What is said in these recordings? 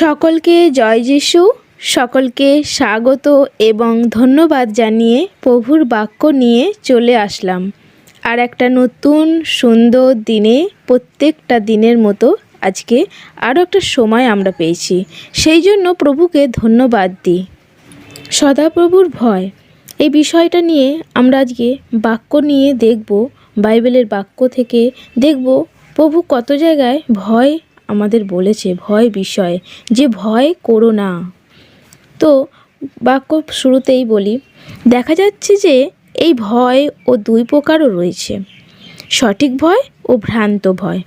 সকলকে জয় যিশু, সকলকে স্বাগত এবং ধন্যবাদ জানিয়ে প্রভুর বাক্য নিয়ে চলে আসলাম। আর একটা নতুন সুন্দর দিনে, প্রত্যেকটা দিনের মতো আজকে আরও একটা সময় আমরা পেয়েছি। সেই জন্য প্রভুকে ধন্যবাদ দিই। সদাপ্রভুর ভয়। এই বিষয়টা নিয়ে আমরা আজকে বাক্য নিয়ে দেখব, বাইবেলের বাক্য থেকে দেখব প্রভু কত জায়গায় ভয় আমাদের বলেছে, ভয় বিষয়ে, যে ভয় করো না। তো বাক্য শুরুতেই বলি, দেখা যাচ্ছে যে এই ভয় ও দুই প্রকারও রয়েছে। সঠিক ভয় ও ভ্রান্ত ভয়।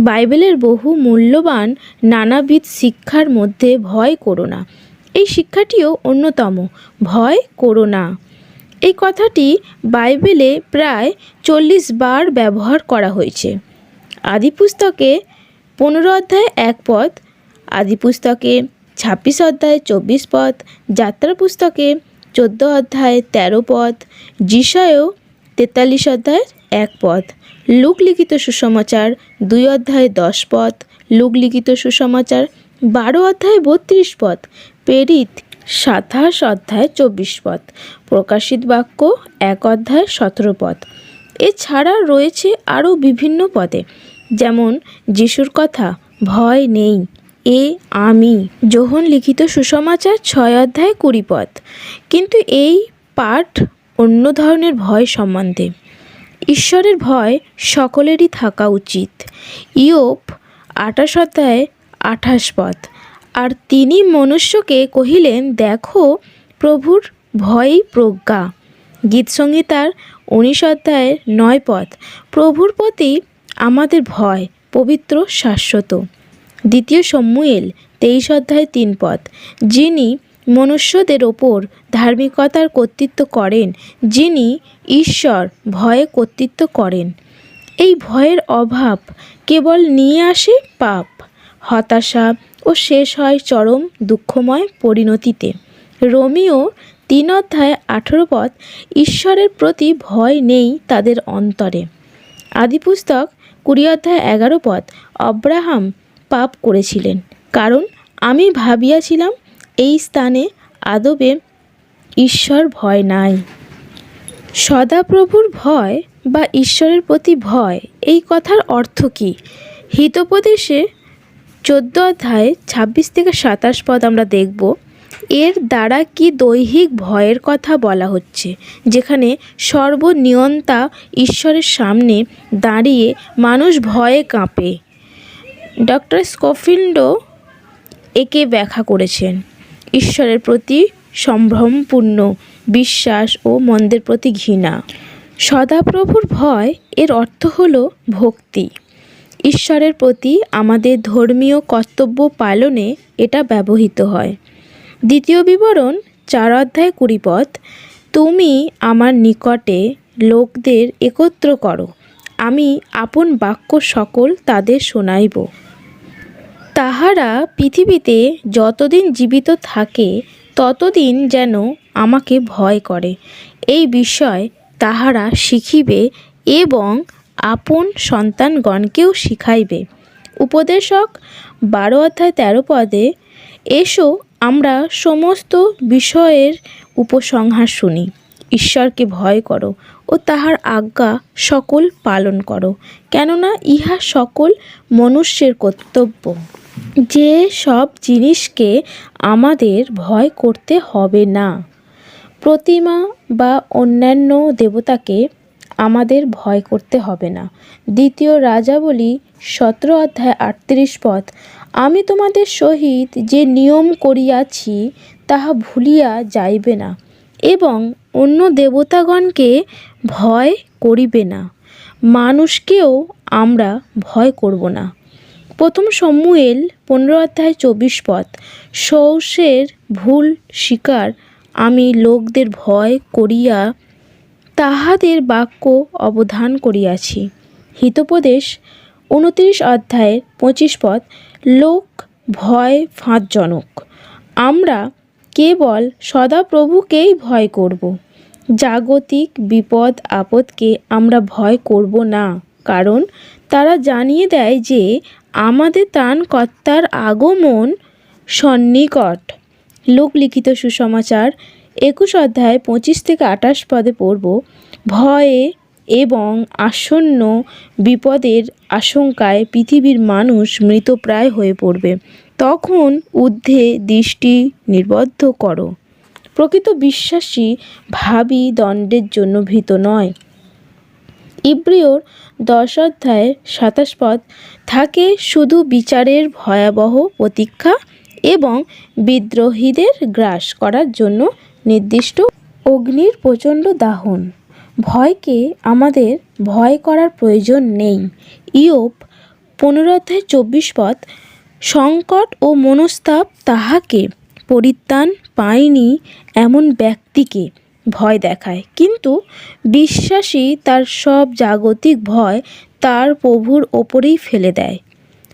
বাইবেলের বহু মূল্যবান নানাবিধ শিক্ষার মধ্যে ভয় করো না। এই শিক্ষাটিও অন্যতম, ভয় করো না। এই কথাটি বাইবেলে প্রায় চল্লিশ বার ব্যবহার করা হয়েছে। আদি পুস্তকে পনেরো অধ্যায় এক পদ আদি পুস্তকে ছাব্বিশ অধ্যায় চব্বিশ পদ যাত্রা পুস্তকে চোদ্দ অধ্যায় তেরো পদ জিসায়ও তেতাল্লিশ অধ্যায় এক পদ লুক লিখিত সুসমাচার দুই অধ্যায় দশ পদ লুক লিখিত সুসমাচার বারো অধ্যায় বত্রিশ পদ পেরিত সাতাশ অধ্যায় চব্বিশ পদ প্রকাশিত বাক্য এক অধ্যায় সতেরো পদ এছাড়া রয়েছে আরও বিভিন্ন পদে। যেমন, যিশুর কথা, ভয় নেই, এ আমি। যোহন লিখিত সুসমাচার ছয় অধ্যায় কুড়ি পদ। কিন্তু এই পাঠ অন্য ধরনের ভয় সম্বন্ধে। ঈশ্বরের ভয় সকলেরই থাকা উচিত। ইয়োপ আঠাশ অধ্যায় আঠাশ পথ আর তিনি মনুষ্যকে কহিলেন, দেখো, প্রভুর ভয়ই প্রজ্ঞা। গীতসংগীতার উনিশ অধ্যায়ের নয় পথ প্রভুর প্রতি আমাদের ভয় পবিত্র শাশ্বত। দ্বিতীয় সম্মুয়েল তেইশ অধ্যায়, তিন পদ। যিনি মনুষ্যদের ওপর ধার্মিকতার কর্তৃত্ব করেন, যিনি ঈশ্বর ভয়ে কর্তৃত্ব করেন। এই ভয়ের অভাব কেবল নিয়ে আসে পাপ, হতাশা ও শেষ হয় চরম দুঃখময় পরিণতিতে। রোমিও তিন অধ্যায়, আঠেরো পথ ঈশ্বরের প্রতি ভয় নেই তাদের অন্তরে। আদিপুস্তক কুড়ি অধ্যায় এগারো পদ অব্রাহাম পাপ করেছিলেন। কারণ আমি ভাবিয়াছিলাম, এই স্থানে আদবে ঈশ্বর ভয় নাই। সদাপ্রভুর ভয় বা ঈশ্বরের প্রতি ভয়, এই কথার অর্থ কী? হিতোপদেশে চোদ্দ অধ্যায় ছাব্বিশ থেকে সাতাশ পদ আমরা দেখব। এর দ্বারা কি দৈহিক ভয়ের কথা বলা হচ্ছে? যেখানে সর্বনিয়ন্তা ঈশ্বরের সামনে দাঁড়িয়ে মানুষ ভয়ে কাঁপে। ডক্টর স্কফিল্ডও একে ব্যাখ্যা করেছেন। ঈশ্বরের প্রতি সম্ভ্রমপূর্ণ বিশ্বাস ও মন্দের প্রতি ঘৃণা। সদাপ্রভুর ভয় এর অর্থ হল ভক্তি। ঈশ্বরের প্রতি আমাদের ধর্মীয় কর্তব্য পালনে এটা ব্যবহৃত হয়। দ্বিতীয় বিবরণ, চার অধ্যায় কুড়ি পদ তুমি আমার নিকটে লোকদের একত্র করো, আমি আপন বাক্য সকল তাদের শোনাইব। তাহারা পৃথিবীতে যতদিন জীবিত থাকে, ততদিন যেন আমাকে ভয় করে। এই বিষয় তাহারা শিখিবে এবং আপন সন্তানগণকেও শিখাইবে। উপদেশক, বারো অধ্যায় তেরো পদে, এসো আমরা সমস্ত বিষয়ের উপসংহার শুনি। ঈশ্বরকে ভয় করো ও তাহার আজ্ঞা সকল পালন করো, কেননা ইহা সকল মনুষ্যের কর্তব্য। যে সব জিনিসকে আমাদের ভয় করতে হবে না। প্রতিমা বা অন্যান্য দেবতাকে আমাদের ভয় করতে হবে না। দ্বিতীয় রাজাবলী সতেরো অধ্যায় আটত্রিশ পদ আমি তোমাদের সহিত যে নিয়ম করিয়াছি, তাহা ভুলিয়া যাইবে না এবং অন্য দেবতাগণকে ভয় করিবে না। মানুষকেও আমরা ভয় করব না। প্রথম সমুয়েল পনেরো অধ্যায় চব্বিশ পথ সৌসের ভুল স্বীকার আমি লোকদের ভয় করিয়া তাহাদের বাক্য অবধান করিয়াছি। হিতোপদেশ, উনত্রিশ অধ্যায়ের পঁচিশ পদ লোক, ভয় ফাঁদজনক। আমরা কেবল সদাপ্রভুকেই ভয় করব। জাগতিক বিপদ আপদকে আমরা ভয় করব না, কারণ তারা জানিয়ে দেয় যে আমাদের ত্রাণকর্তার আগমন সন্নিকট। লোকলিখিত সুসমাচার একুশ অধ্যায় পঁচিশ থেকে আঠাশ পদে পড়ব, ভয়ে এবং আসন্ন বিপদের আশঙ্কায় পৃথিবীর মানুষ মৃতপ্রায় হয়ে পড়বে। তখন ঊর্ধ্বে দৃষ্টি নিবদ্ধ করো। প্রকৃত বিশ্বাসী ভাবি দণ্ডের জন্য ভীত নয়। ইব্রিয়র দশ অধ্যায় সাতাশ পদ, থাকে শুধু বিচারের ভয়াবহ প্রতীক্ষা এবং বিদ্রোহীদের গ্রাস করার জন্য নির্দিষ্ট অগ্নির প্রচণ্ড দাহন। ভয়কে আমাদের ভয় করার প্রয়োজন নেই। ইয়োপ পনেরো অধ্যায় চব্বিশ পথ সংকট ও মনস্তাপ তাহাকে পরিত্রাণ পায়নি এমন ব্যক্তিকে ভয় দেখায়। কিন্তু বিশ্বাসী তার সব জাগতিক ভয় তার প্রভুর ওপরেই ফেলে দেয়।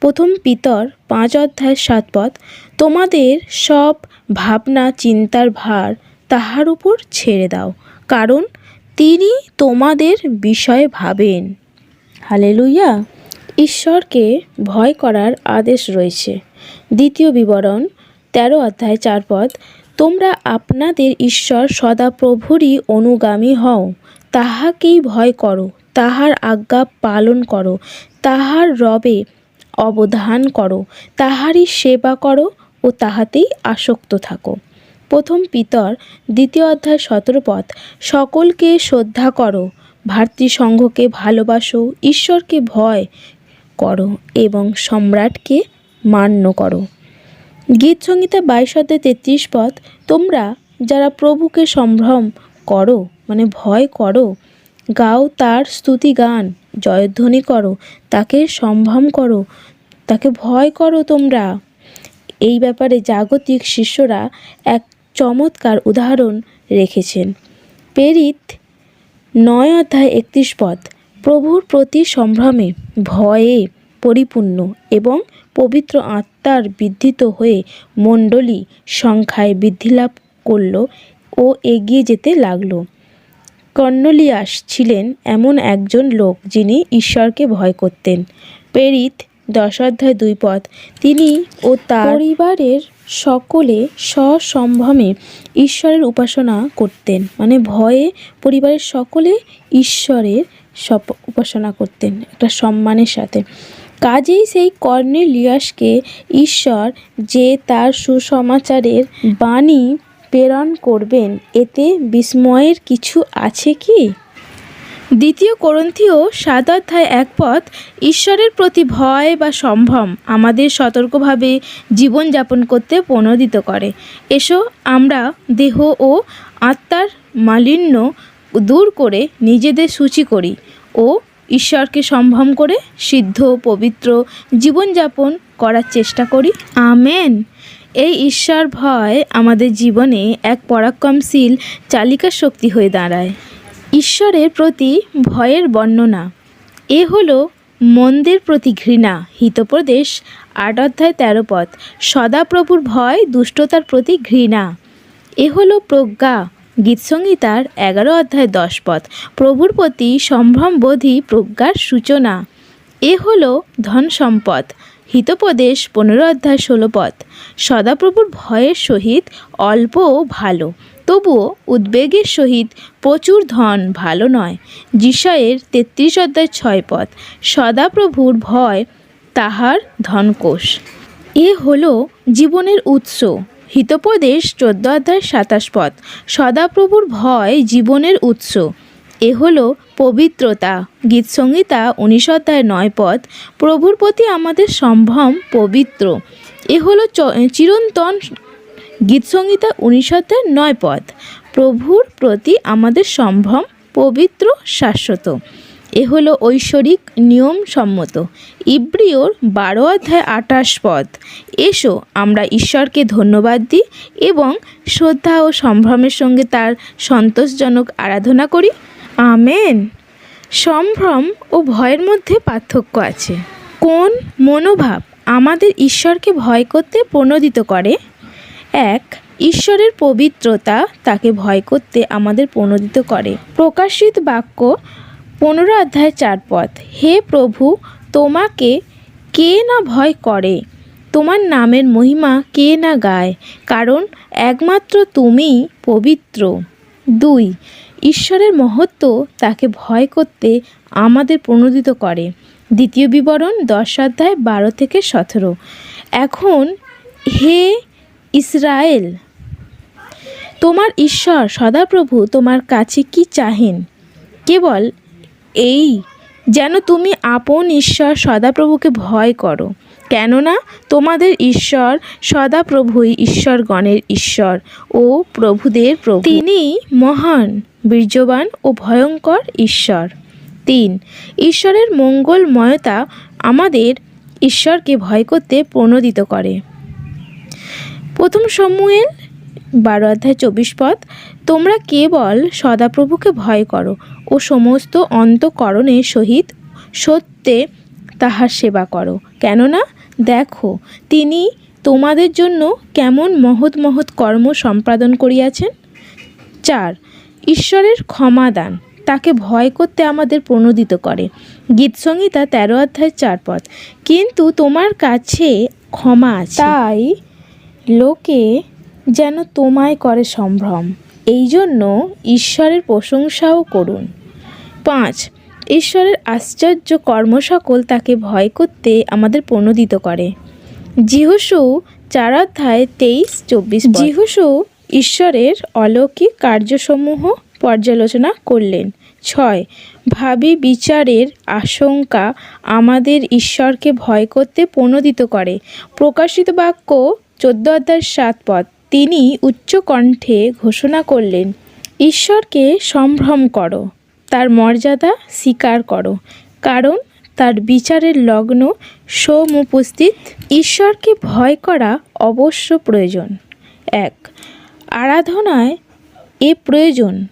প্রথম পিতর পাঁচ অধ্যায় সাত পথ তোমাদের সব ভাবনা চিন্তার ভার তাহার উপর ছেড়ে দাও। কারণ তিনি তোমাদের বিষয়ে ভাবেন। হালেলুইয়া ঈশ্বরকে ভয় করার আদেশ রয়েছে। দ্বিতীয় বিবরণ, তেরো অধ্যায়, চার পদ, তোমরা আপনাদের ঈশ্বর সদাপ্রভুরই অনুগামী হও। তাহাকেই ভয় করো, তাহার আজ্ঞা পালন করো, তাহার রবে অবধান করো, তাহারই সেবা করো ও তাহাতেই আসক্ত থাকো। প্রথম পিতর, দ্বিতীয় অধ্যায় সতেরো পদ সকলকে শ্রদ্ধা করো, ভাতৃসংঘকে ভালোবাসো, ঈশ্বরকে ভয় করো এবং সম্রাটকে মান্য করো। গীত সংহিতা বাইশ অধ্যায় তেত্রিশ পথ, তোমরা যারা প্রভুকে সম্ভ্রম করো মানে ভয় করো, গাও তার স্তুতি গান, জয়ধ্বনি করো, তাকে সম্ভ্রম করো, তাকে ভয় করো তোমরা। এই ব্যাপারে জাগতিক শিষ্যরা এক চমৎকার উদাহরণ রেখেছেন। পেরিত নয় অধ্যায় একত্রিশ পদ, প্রভুর প্রতি সম্ভ্রমে ভয়ে পরিপূর্ণ এবং পবিত্র আত্মার বৃদ্ধিত হয়ে মণ্ডলী সংখ্যায় বৃদ্ধি লাভ করল ও এগিয়ে যেতে লাগল। কর্নলিয়াস ছিলেন এমন একজন লোক যিনি ঈশ্বরকে ভয় করতেন। পেরিত দশ অধ্যায় দুই পথ তিনি ও তার পরিবারের সকলে সসম্ভ্রমে ঈশ্বরের উপাসনা করতেন। মানে ভয়ে পরিবারের সকলে ঈশ্বরের সপ, উপাসনা করতেন একটা সম্মানের সাথে। কাজেই সেই কর্নেলিয়াসকে ঈশ্বর যে তার সুসমাচারের বাণী প্রেরণ করবেন, এতে বিস্ময়ের কিছু আছে কি? দ্বিতীয় করন্থীয় সাত অধ্যায় এক পথ, ঈশ্বরের প্রতি ভয় বা সম্ভ্রম আমাদের সতর্কভাবে জীবনযাপন করতে প্রণোদিত করে। এসো আমরা দেহ ও আত্মার মালিন্য দূর করে নিজেদের সূচি করি ও ঈশ্বরকে সম্ভ্রম করে সিদ্ধ, পবিত্র জীবনযাপন করার চেষ্টা করি। আমেন। এই ঈশ্বর ভয় আমাদের জীবনে এক পরাক্রমশীল, চালিকা শক্তি হয়ে দাঁড়ায়। ঈশ্বরের প্রতি ভয়ের বর্ণনা। এ হলো মন্দের প্রতি ঘৃণা হিতপ্রদেশ আট অধ্যায় তেরো পথ। সদাপ্রভুর ভয়, দুষ্টতার প্রতি ঘৃণা। এ হলো প্রজ্ঞা, গীতসংহিতার এগারো অধ্যায় দশ পথ। প্রভুর প্রতি সম্ভ্রমবোধী প্রজ্ঞার সূচনা। এ হলো ধন সম্পদ, হিতোপদেশ, পনেরো অধ্যায় ষোলো পথ। সদাপ্রভুর ভয়ের সহিত অল্পও ভালো। তবুও উদ্বেগের সহিত প্রচুর ধন ভালো নয়। যিশয়ের তেত্রিশ অধ্যায় ছয় পথ, সদাপ্রভুর ভয় তাহার ধনকোষ। এ হলো জীবনের উৎস। হিতোপদেশ চোদ্দ অধ্যায় সাতাশ পথ, সদাপ্রভুর ভয় জীবনের উৎস। এ হলো পবিত্রতা। গীতসংহিতা উনিশ অধ্যায় নয় পথ, প্রভুর প্রতি আমাদের সম্ভ্রম পবিত্র। এ হলো চিরন্তন গীতসংহিতা উনিশ অধ্যায় নয় পদ। প্রভুর প্রতি আমাদের সম্ভ্রম পবিত্র, শাশ্বত। এ হলো ঐশ্বরিক নিয়ম সম্মত। ইব্রিয়র বারো অধ্যায় আঠাশ পদ। এসো, আমরা ঈশ্বরকে ধন্যবাদ দিই এবং শ্রদ্ধা ও সম্ভ্রমের সঙ্গে তার সন্তোষজনক আরাধনা করি। আমেন। সম্ভ্রম ও ভয়ের মধ্যে পার্থক্য আছে। কোন মনোভাব আমাদের ঈশ্বরকে ভয় করতে প্রণোদিত করে? এক, ঈশ্বরের পবিত্রতা তাকে ভয় করতে আমাদের প্রণোদিত করে। প্রকাশিত বাক্য, পনেরো অধ্যায় চার পথ, হে প্রভু, তোমাকে কে না ভয় করে? তোমার নামের মহিমা কে না গায়? কারণ একমাত্র তুমিই পবিত্র। দুই, ঈশ্বরের মহত্ব তাকে ভয় করতে আমাদের প্রণোদিত করে। দ্বিতীয় বিবরণ, দশ অধ্যায় বারো থেকে সতেরো। এখন, হে ইসরায়েল, তোমার ঈশ্বর সদাপ্রভু তোমার কাছে কি চাহেন? কেবল এই, যেন তুমি আপন ঈশ্বর সদাপ্রভুকে ভয় করো, কেননা তোমাদের ঈশ্বর সদাপ্রভুই ঈশ্বরগণের ঈশ্বর ও প্রভুদের প্রভু। তিনি মহান, বীর্যবান ও ভয়ঙ্কর ঈশ্বর। তিন, ঈশ্বরের মঙ্গলময়তা আমাদের ঈশ্বরকে ভয় করতে প্রণোদিত করে। প্রথম সমুয়েল বারো অধ্যায় চব্বিশ পদ, তোমরা কেবল সদাপ্রভুকে ভয় করো ও সমস্ত অন্তকরণের সহিত সত্যে তাহার সেবা করো। কেননা, দেখো, তিনি তোমাদের জন্য কেমন মহৎ মহৎ কর্ম সম্পাদন করিয়াছেন। চার, ঈশ্বরের ক্ষমাদান, তাকে ভয় করতে আমাদের প্রণোদিত করে। গীতসংহিতা তেরো অধ্যায় চার পদ, কিন্তু তোমার কাছে ক্ষমা আছে। তাই লোকে যেন তোমায় করে সম্ভ্রম। এই জন্য ঈশ্বরের প্রশংসাও করুন। পাঁচ, ঈশ্বরের আশ্চর্য কর্মসকল তাকে ভয় করতে আমাদের প্রণোদিত করে। জিহুসু চার অধ্যায় তেইশ, চব্বিশ জিহুসু ঈশ্বরের অলৌকিক কার্যসমূহ পর্যালোচনা করলেন। ছয়, ভাবি বিচারের আশঙ্কা আমাদের ঈশ্বরকে ভয় করতে প্রণোদিত করে। প্রকাশিত বাক্য চোদ্দ অধ্যায় সাত পদ। তিনি উচ্চ কণ্ঠে ঘোষণা করলেন, ঈশ্বরকে সম্ভ্রম করো, তার মর্যাদা স্বীকার করো, কারণ তার বিচারের লগ্ন সমুপস্থিত ঈশ্বরকে ভয় করা অবশ্য প্রয়োজন। এক, আরাধনায় এ প্রয়োজন।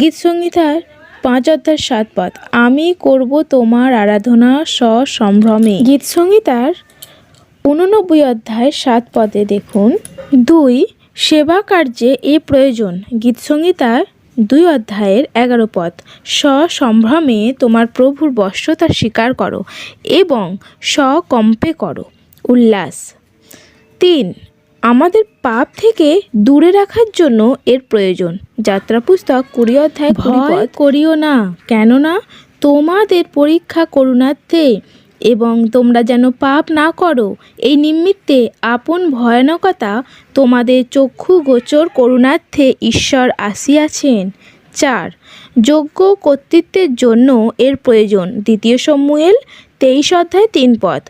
গীতসংহিতার পাঁচ অধ্যায় সাত পদ, আমি করব তোমার আরাধনা সসম্ভ্রমে গীতসংহিতার উননব্বই অধ্যায় সাত পদে দেখুন। দুই সেবা কার্যে এ প্রয়োজন। গীতসংহিতার দুই অধ্যায়ের এগারো পদ। সসম্ভ্রমে তোমার প্রভুর বশ্যতা স্বীকার করো এবং সকম্পে করো। উল্লাস। তিন আমাদের পাপ থেকে দূরে রাখার জন্য এর প্রয়োজন। যাত্রা পুস্তক কুড়ি অধ্যায় ভয় করিও না। কেননা তোমাদের পরীক্ষা করুণার্থে এবং তোমরা যেন পাপ না করো, এই নিমিত্তে আপন ভয়ানকতা তোমাদের চক্ষু গোচর করুণার্থে ঈশ্বর আসিয়াছেন। চার যোগ্য কর্তৃত্বের জন্য এর প্রয়োজন। দ্বিতীয় সমুয়েল, তেইশ অধ্যায়, তিন পথ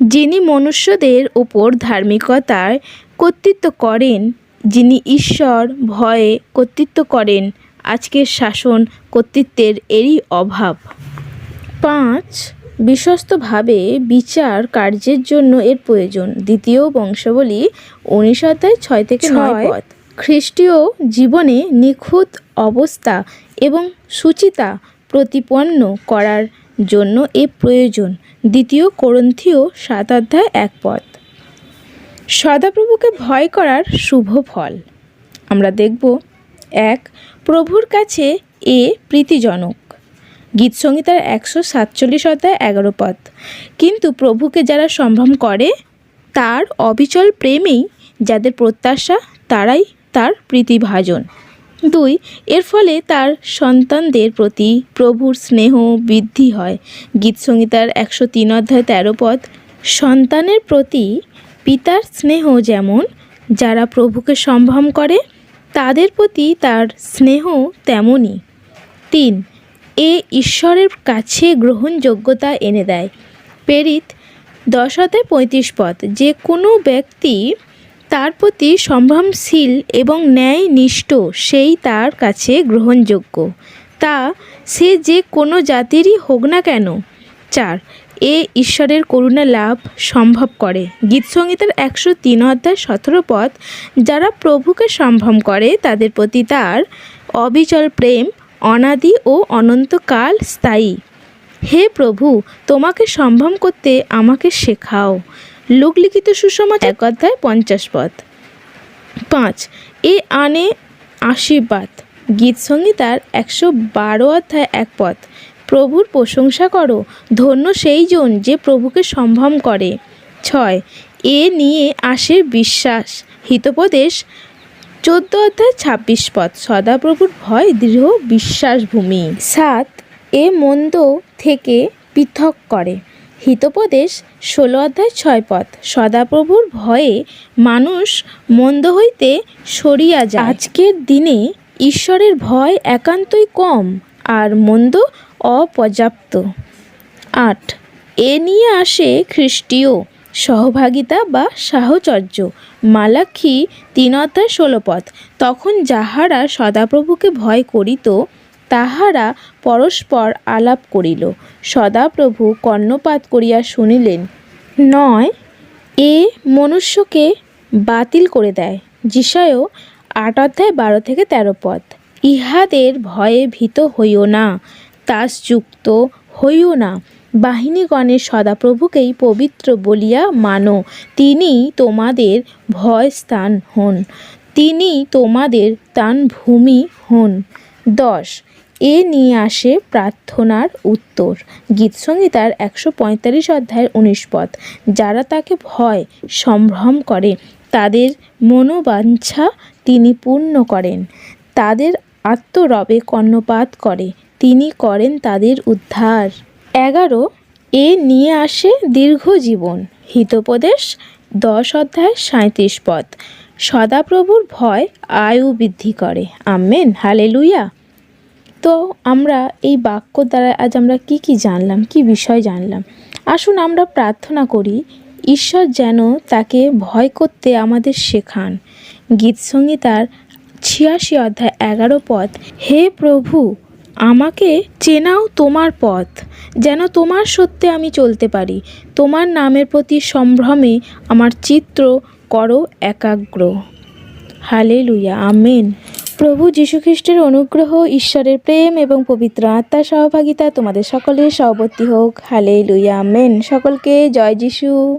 যিনি মনুষ্যদের ওপর ধার্মিকতায় কর্তৃত্ব করেন, যিনি ঈশ্বর ভয়ে কর্তৃত্ব করেন, আজকের শাসন কর্তৃত্বের এরই অভাব। পাঁচ বিশ্বস্তভাবে বিচার কার্যের জন্য এর প্রয়োজন। দ্বিতীয় বংশাবলী উনিশ অধ্যায় ছয় থেকে নয় পথ। খ্রিস্টীয় জীবনে নিখুঁত অবস্থা এবং সুচিতা প্রতিপন্ন করার জন্য এ প্রয়োজন। দ্বিতীয় করন্থীয় সাত অধ্যায় এক পথ। সদাপ্রভুকে ভয় করার শুভ ফল। আমরা দেখব এক প্রভুর কাছে এ প্রীতিজনক। গীতসংহিতার একশো সাতচল্লিশ অধ্যায় এগারো পথ কিন্তু প্রভুকে যারা সম্ভ্রম করে, তার অবিচল প্রেমেই যাদের প্রত্যাশা, তারাই তার প্রীতিভাজন। দুই, এর ফলে তার সন্তানদের প্রতি প্রভুর স্নেহ বৃদ্ধি হয়। গীতসংহিতার একশো তিন অধ্যায় তেরো পদ। সন্তানের প্রতি পিতার স্নেহ যেমন, যারা প্রভুকে সম্ভ্রম করে, তাদের প্রতি তার স্নেহ তেমনই। তিন এ ঈশ্বরের কাছে গ্রহণযোগ্যতা এনে দেয়। প্রেরিত দশ অধ্যায় পঁয়ত্রিশ পদ, যে কোনো ব্যক্তি তার প্রতি সম্ভ্রমশীল এবং ন্যায় নিষ্ঠ সেই তার কাছে গ্রহণযোগ্য। তা সে যে কোনো জাতিরই হোক না কেন। চার, এ ঈশ্বরের করুণা লাভ সম্ভব করে। গীতসংগীতের একশো তিন অধ্যায় সতেরো পথ যারা প্রভুকে সম্ভ্রম করে, তাদের প্রতি তার অবিচল প্রেম অনাদি ও অনন্তকাল স্থায়ী। হে প্রভু, তোমাকে সম্ভ্রম করতে আমাকে শেখাও। লোকলিখিত সুসমাচার এক অধ্যায় পঞ্চাশ পদ। পাঁচ, এ আনে আশীর্বাদ। গীত সংগীতার একশো বারো অধ্যায় এক পথ প্রভুর প্রশংসা করো, ধন্য সেই জন যে প্রভুকে সম্ভ্রম করে। ছয়, এ নিয়ে আসে বিশ্বাস। হিতোপদেশ চোদ্দ অধ্যায় ছাব্বিশ পথ সদাপ্রভুর ভয়, দৃঢ় বিশ্বাস ভূমি সাত, এ মন্দ থেকে পৃথক করে। হিতোপদেশ, ষোলো অধ্যায় ছয় পথ সদাপ্রভুর ভয়ে মানুষ মন্দ হইতে সরিয়া যায়। আজকের দিনে ঈশ্বরের ভয় একান্তই কম আর মন্দ অপর্যাপ্ত। আট, এ নিয়ে আসে খ্রিস্টীয় সহভাগিতা বা সাহচর্য। মালাক্ষী তিন অধ্যায় ষোলো পদ তখন যাহারা সদাপ্রভুকে ভয় করিত, তাহারা পরস্পর আলাপ করিল। সদাপ্রভু কর্ণপাত করিয়া শুনিলেন, নয়, এ মনুষ্যকে বাতিল করে দেয়। যিশায়ও আট অধ্যায় বারো থেকে তেরো পথ, ইহাদের ভয়ে ভীত হইও না তাসযুক্ত হইও না। বাহিনীগণের সদাপ্রভুকেই পবিত্র বলিয়া মানো। তিনি তোমাদের ভয় স্থান হন। তিনি তোমাদের তান ভূমি হন। দশ। এ নিয়ে আসে প্রার্থনার উত্তর। গীতসংহিতার একশো পঁয়তাল্লিশ অধ্যায়ের উনিশ পদ। যারা তাকে ভয় সম্ভ্রম করে, তাদের মনোবাঞ্ছা তিনি পূর্ণ করেন। তাদের আত্মরবে কর্ণপাত করে। তিনি করেন তাদের উদ্ধার। এগারো, এ নিয়ে আসে দীর্ঘ জীবন। হিতোপদেশ, দশ অধ্যায় সাঁত্রিশ পদ। সদাপ্রভুর ভয় আয়ু বৃদ্ধি করে। আমেন হালে লুইয়া তো আমরা এই বাক্য দ্বারা আজ আমরা কি কি জানলাম, কি বিষয় জানলাম? আসুন আমরা প্রার্থনা করি, ঈশ্বর যেন তাকে ভয় করতে আমাদের শেখান। গীতসংগীতার ছিয়াশি অধ্যায় এগারো পদ, হে প্রভু আমাকে চেনাও তোমার পথ, যেন তোমার সত্যে আমি চলতে পারি। তোমার নামের প্রতি সম্ভ্রমে আমার চিত্র করো একাগ্র। হালে লুইয়া আমেন। প্রভু যীশুখ্রিস্টের অনুগ্রহ, ঈশ্বরের প্রেম এবং পবিত্র আত্মার সহভাগিতা তোমাদের সকলের সহবর্তী হোক। হালে লুইয়া আমেন। সকলকে জয় যিশু।